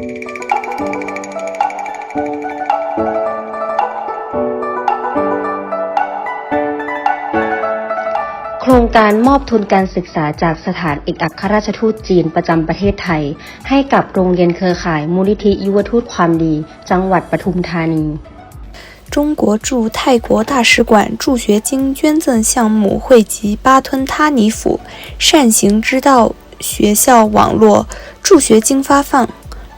โครงการมอบทุนการศึกษาจากสถานเอกอัครราชทูตจีนประจำประเทศไทย ให้กับโรงเรียนเครือข่ายมูลนิธิยุวทูตความดี จังหวัดปทุมธานี 中国驻泰国大使馆助学金捐赠项目惠及巴吞他尼府善行之道学校网络，助学金发放，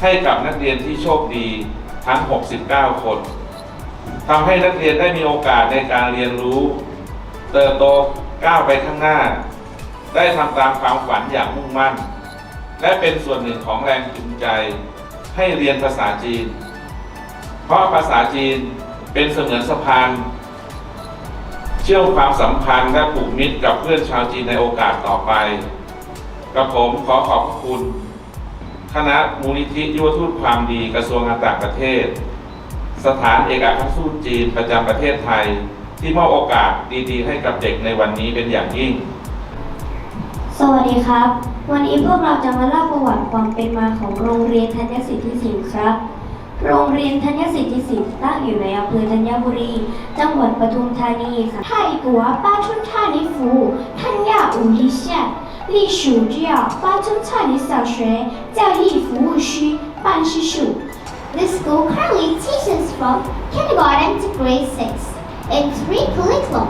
ให้กับนักเรียนที่โชคดีทั้ง 69 คนทำให้นักเรียนได้มีโอกาสในการเรียนรู้ เติบโตก้าวไปข้างหน้า ได้ทำตามความฝันอย่างมุ่งมั่น และเป็นส่วนหนึ่งของแรงจูงใจ ให้เรียนภาษาจีน เพราะภาษาจีนเป็นเสมือนสะพานเชื่อมความสัมพันธ์และผูกมิตรกับเพื่อนชาวจีนในโอกาสต่อไป กับผมขอขอบคุณ คณะมูลนิธิยุวทูตความดีกระทรวงการต่างประเทศ สถานเอกอัครทูตจีนประจำประเทศไทย ที่มอบโอกาสดีๆ ให้กับเด็กในวันนี้เป็นอย่างยิ่ง สวัสดีครับ วันนี้พวกเราจะมาเล่าประวัติความเป็นมาของโรงเรียนธัญสิทธิศิลป์ครับ โรงเรียนธัญสิทธิศิลป์ตั้งอยู่ในอำเภอธัญบุรี จังหวัดปทุมธานีค่ะไทยกัวป้าชุนท่านิฟูท่านยาอุลิเชี 隶属叫巴春泰尼小学教育服务区办事处。 The school currently teaches from kindergarten to grade 6 in three curriculum.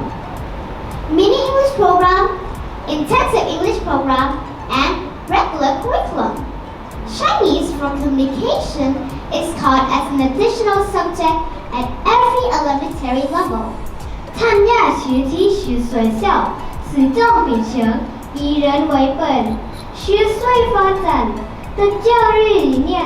Mini English program, intensive English program, and regular curriculum. Chinese for communication is taught as an additional subject at every elementary level. 探亚学习是学校始终秉承 以人为本、学岁发展的教育理念。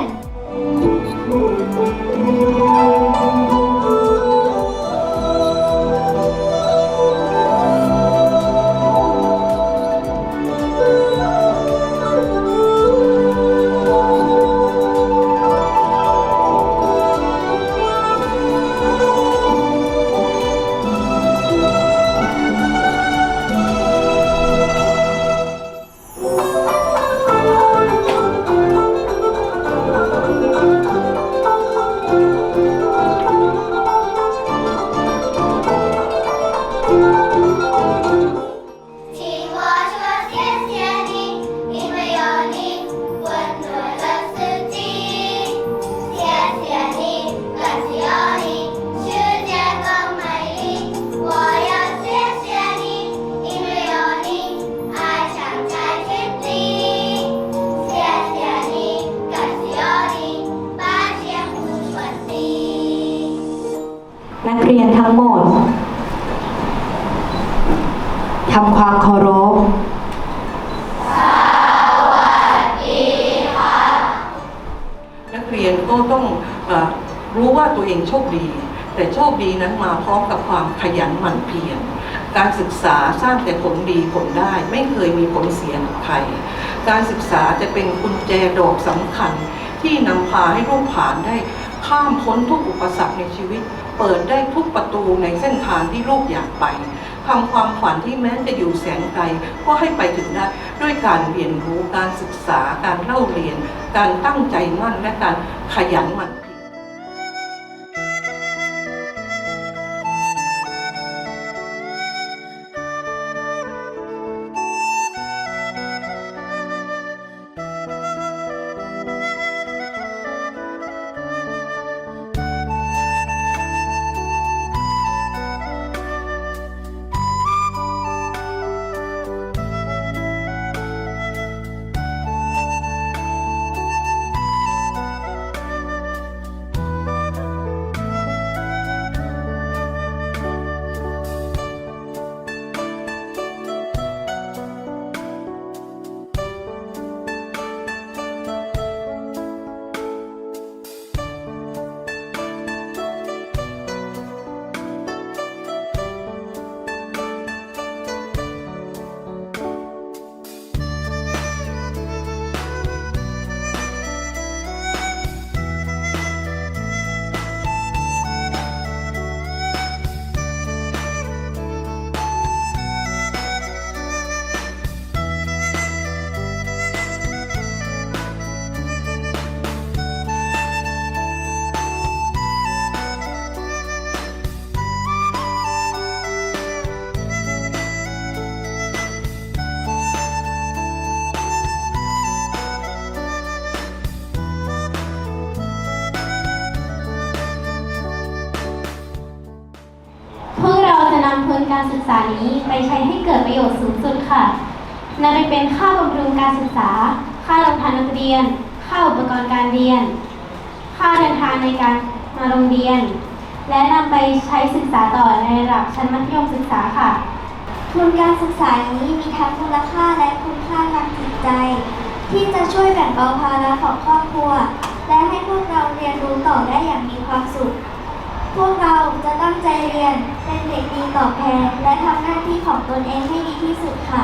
ตัวเองโชคดี แต่โชคดีนั้นมาพร้อมกับความขยันหมั่นเพียรการศึกษาสร้างแต่ผลดีผลได้ ไม่เคยมีผลเสียกับใคร การศึกษาจะเป็นกุญแจดอกสำคัญ ที่นำพาให้ลูกผ่านได้ข้ามพ้นทุกอุปสรรคในชีวิต เปิดได้ทุกประตูในเส้นทางที่ลูกอยากไปทำความฝันที่แม้จะอยู่แสนไกลก็ให้ไปถึงได้ด้วยการเรียนรู้การศึกษาการเล่าเรียน การตั้งใจมั่นและการขยันหมั่นำทุนการศึกษานี้ไปใช้ให้เกิดประโยชน์สูงสุดค่ะนำไปเป็นค่าบำรุงการศึกษา ค่ารองเท้านักเรียน ค่าอุปกรณ์การเรียน ค่าเดินทางในการมาโรงเรียน และนำไปใช้ศึกษาต่อในระดับชั้นมัธยมศึกษาค่ะ ทุนการศึกษานี้มีทั้งมูลค่าและคุณค่าทางจิตใจ ที่จะช่วยแบ่งเบาภาระของครอบครัว และให้พวกเราเรียนรู้ต่อได้อย่างมีความสุข พวกเราจะตั้งใจเรียนเป็นเด็กดีตอบแทนและทำหน้าที่ของตนเองให้ดีที่สุดค่ะ